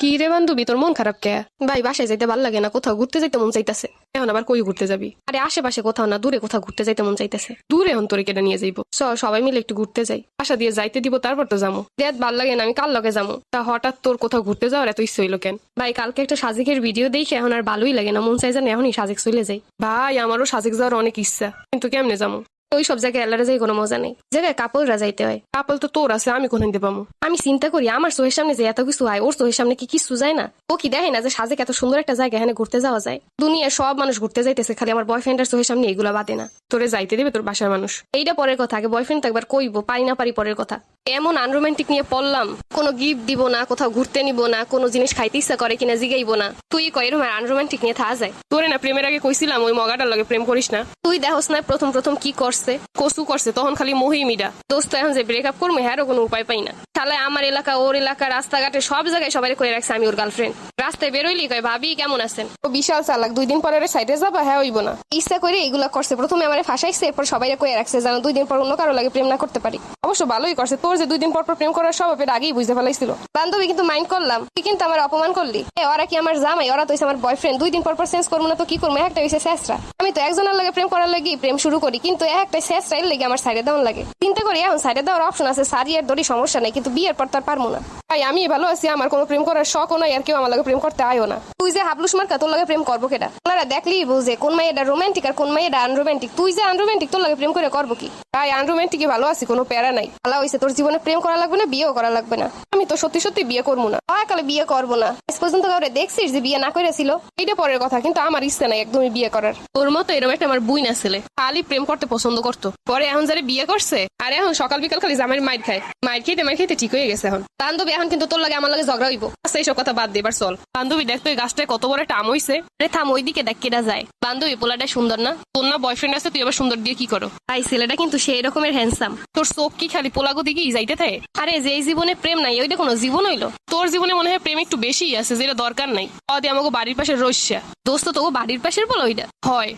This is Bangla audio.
কি রে বান্ধবী, তোর মন খারাপ কে? ভাই, বাসায় যাইতে ভালো লাগে না, কোথাও ঘুরতে যাইতে মন চাইতেছে। এখন আবার কই ঘুরতে যাবি? আরে, আশেপাশে কোথাও না, দূরে কোথাও ঘুরতে যাইতে মন চাইতেছে। দূরে এখন তোরে কেটে নিয়ে যাইবো? চল, সবাই মিলে একটু ঘুরতে যাই। বাসা দিয়ে যাইতে দিব, তারপর তো যাব দেখ, ভালো লাগে না, আমি কাল লগে যাব তা হঠাৎ তোর কোথাও ঘুরতে যাওয়ার এত ইচ্ছে হইল কেন? ভাই, কালকে একটা সাজিকের ভিডিও দেখে এখন আর ভালোই লাগে না, মন চাই জানে এখনই সাজিক চলে যাই। ভাই, আমারও সাজিক যাওয়ার অনেক ইচ্ছা, কিন্তু কেমনে যাব ওই সব জায়গায় আল্লাহ যাই কোনো মজা নেই। জায়গায় কাপড়রা যাইতে হয়। কাপল তো তোর আছে, আমি কোনদিন পাবো আমি চিন্তা করি, আমার চোখের সামনে যে এত কিছু হয়, ওর চোখের সামনে কি কিছু যায় না? ও কি দেখে না যে সাজেক এত সুন্দর একটা জায়গা এখানে ঘুরতে যাওয়া যায়? দুনিয়ার সব মানুষ ঘুরতে যাইতেছে, খালি আমার বয়ফ্রেন্ড আর চোখের সামনে এগুলো বাদে না। তোরে যাইতে দেবে তোর বাসার মানুষ। এইটা পরের কথা, আগে বয়ফ্রেন্ড তো একবার কইবো পারি না পারি পরের কথা। এমন আনরোমান্টিক নিয়ে পড়লাম। কোনো গিফট দিব না কোথাও ঘুরতে নিব না কোনো জিনিস খাইতে ইচ্ছা করে কিনা জিগাইবো না। তুই কই এরকম আনরোমান্টিক নিয়ে থা যায়? তোরে না প্রেমের আগে কইছিলাম ওই মগাটার লগে প্রেম করিস না। তুই দেখোস না প্রথম প্রথম কি করছে কসু করছে তখন খালি মহি মিডা দোস্ত এখন যে ব্রেকআপ করব হ্যারও কোনো উপায় পাই না। তাহলে আমার এলাকা ওর এলাকা রাস্তাঘাটে সব জায়গায় সবাই কয়ে রাখছে আমি ওর গার্লফ্রেন্ড রাস্তায় বেরোইলি কয় ভাবি কেমন আছেন? ও বিশাল চালাক দুই দিন পরে সাইডে যাবা? হ্যাঁ হইব না। ইচ্ছা করে এগুলা করছে প্রথমে আমার ফাঁসাইছে এরপর সবাই কয়ে রাখছে যেন দুই দিন পর অন্য কারও লাগে প্রেম না করতে পারি। অবশ্য ভালোই করছে। তোর যে দুই দিন পর পর প্রেম করার স্বভাব, এটা আগেই বুঝতে ফেলাইছিল বান্ধবী কিন্তু মাইন্ড করলাম। তুই কিন্তু আমার অপমান করলি। ওরা কি আমার জামাই? ওরা তো আমার বয়ফ্রেন্ড দুই দিন পর পর চেঞ্জ করব না তো কি করব? একটা হইছে শেষরা। আমি তো একজনের লাগে প্রেম করার লাগি প্রেম শুরু করি, কিন্তু একটা শেষরা এর লেগে আমার সাইডে দেওয়ার লাগে। চিন্তা করি, এখন সাইডে দেওয়ার অপশন আছে সারি আর দড়ি সমস্যা নাই, কিন্তু বিয়ের পর তার পারব না। তাই আমি ভালো আছি, আমার কোনো প্রেম করার শখও নাই, আর কেউ আমার লাগে প্রেম করতে আয়ও না। তুই যে হাবলুস মার্কা, তোর লাগে প্রেম করব কেটা ওনারা দেখলি বুঝে, কোন মাইয়েটা রোমান্টিক আর কোন মাইয়েটা আনরোমান্টিক তুই যে আনরোমান্টিক তোর লাগে প্রেম করে করব কি? তাই আনরোমান্টিকই ভালো আছি, কোনো প্যারা নাই। আল্লাহ হয়েছে তোর জীবনে প্রেম করা লাগবে না, বিয়েও করা লাগবে না। আমি তো সত্যি সত্যি বিয়ে করব না। কালে বিয়ে করব না। আজ পর্যন্ত কাউরে দেখছিস যে বিয়ে না করেছিল এটা পরের কথা, কিন্তু আমার ইচ্ছা নাই একদমই বিয়ে করার। তোর মতো এরকম একটা আমার বুই না ছেলে খালি প্রেম করতে পছন্দ করতো। পরে এখন যারা বিয়ে করছে, আর এখন সকাল বিকাল খালি জামাই মাইর খায়। মাইর খেতে মাইর খেতে ঠিক হয়ে গেছে এখন। বান্ধবী এখন কিন্তু তোর লাগে আমার লাগে ঝগড়া হইব। আচ্ছা এইসব কথা বাদ দে এবার চল। বান্ধবী দেখ তো এই গাছটায় কত বড় আম হইছে। রে থাম ওইদিকে দেখ কেটা যায়। বান্ধবী পোলাটা সুন্দর না? তোর না বয়ফ্রেন্ড আছে তুই আবার সুন্দর দিয়ে কি করো? তাই ছেলেটা কিন্তু সেই রকমের হ্যান্ডসাম তোর চোখ কি খালি পোলাগো দিকে যাইতে থাকে? আরে যে জীবনে প্রেম নাই ওইটা কোনো জীবন হইল? তোর জীবনে মনে হয় প্রেম একটু বেশি আছে যেটা দরকার নাই। অদি আমাকে বাড়ির পাশে রস্যা দোস্ত তো বাড়ির পাশের বলো ওইটা? হয়।